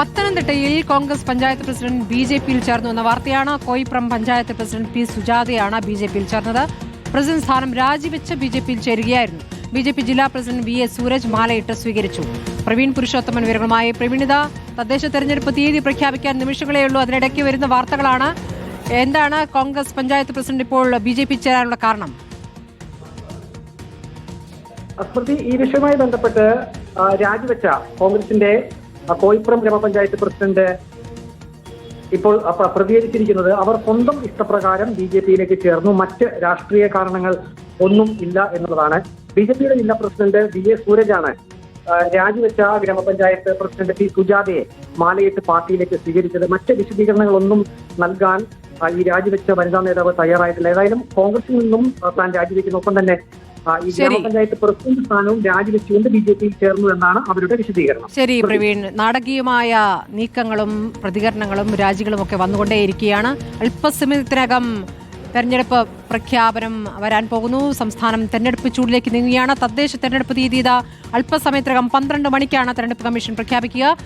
പത്തനംതിട്ടയിൽ Congress panchayat president B J പിയിൽ ചേർന്നു എന്ന വാർത്തയാണ് കോയിപ്രം പഞ്ചായത്ത് പ്രസിഡന്റ് പി സുജാതയാണ് ബി ജെ പിയിൽ ചേർന്നത്. പ്രസിഡന്റ് സ്ഥാനം രാജിവെച്ച് ബി ജെ പിയിൽ ചേരുകയായിരുന്നു. ബി ജെ പി ജില്ലാ പ്രസിഡന്റ് വി എസ് സൂരജ് മാലയിട്ട് സ്വീകരിച്ചു. പ്രവീൺ പുരുഷോത്തമൻ വിവരങ്ങളുമായി പ്രവീണിത. തദ്ദേശ തെരഞ്ഞെടുപ്പ് തീയതി പ്രഖ്യാപിക്കാൻ നിമിഷങ്ങളേ ഉള്ളൂ. അതിനിടയ്ക്ക് വരുന്ന വാർത്തകളാണ്. എന്താണ് കോൺഗ്രസ് പഞ്ചായത്ത് പ്രസിഡന്റ് ഇപ്പോൾ ബി ജെ പി ചേരാനുള്ള കാരണം? സ്മൃതി ഈ വിഷയവുമായി ബന്ധപ്പെട്ട് രാജിവെച്ച കോൺഗ്രസിന്റെ കോയിപ്പുറം ഗ്രാമപഞ്ചായത്ത് പ്രസിഡന്റ് ഇപ്പോൾ പ്രതികരിച്ചിരിക്കുന്നത് അവർ സ്വന്തം ഇഷ്ടപ്രകാരം ബി ജെ പിയിലേക്ക് ചേർന്നു. മറ്റ് രാഷ്ട്രീയ കാരണങ്ങൾ ഒന്നും ഇല്ല എന്നുള്ളതാണ്. ബി ജെ പിയുടെ ജില്ലാ പ്രസിഡന്റ് വി എ സൂരജാണ് രാജിവെച്ച ഗ്രാമപഞ്ചായത്ത് പ്രസിഡന്റ് പി സുജാതയെ മാലയിട്ട് പാർട്ടിയിലേക്ക് സ്വീകരിച്ചത്. മറ്റ് വിശദീകരണങ്ങളൊന്നും നൽകാൻ ഈ രാജിവെച്ച വനിതാ നേതാവ് തയ്യാറായിട്ടില്ല. ഏതായാലും കോൺഗ്രസിൽ നിന്നും താൻ രാജിവെക്കുന്നു ഒപ്പം തന്നെ ഈ ശരി. ഗ്രാമപഞ്ചായത്ത് പ്രസിഡന്റ് സ്ഥാനവും രാജിവെച്ചുകൊണ്ട് ബി ജെ പിയിൽ ചേർന്നു എന്നാണ് അവരുടെ വിശദീകരണം. ശരി പ്രവീൺ. നാടകീയമായ നീക്കങ്ങളും പ്രതികരണങ്ങളും രാജികളും ഒക്കെ വന്നുകൊണ്ടേയിരിക്കുകയാണ്. അല്പസമയത്തിനകം തെരഞ്ഞെടുപ്പ് പ്രഖ്യാപനം വരാൻ പോകുന്നു. സംസ്ഥാനം തെരഞ്ഞെടുപ്പ് ചൂടിലേക്ക് നീങ്ങുകയാണ്. തദ്ദേശ തെരഞ്ഞെടുപ്പ് തീയതി ഇതാ അല്പസമയത്തിനകം പന്ത്രണ്ട് മണിക്കാണ് തെരഞ്ഞെടുപ്പ് കമ്മീഷൻ പ്രഖ്യാപിക്കുക.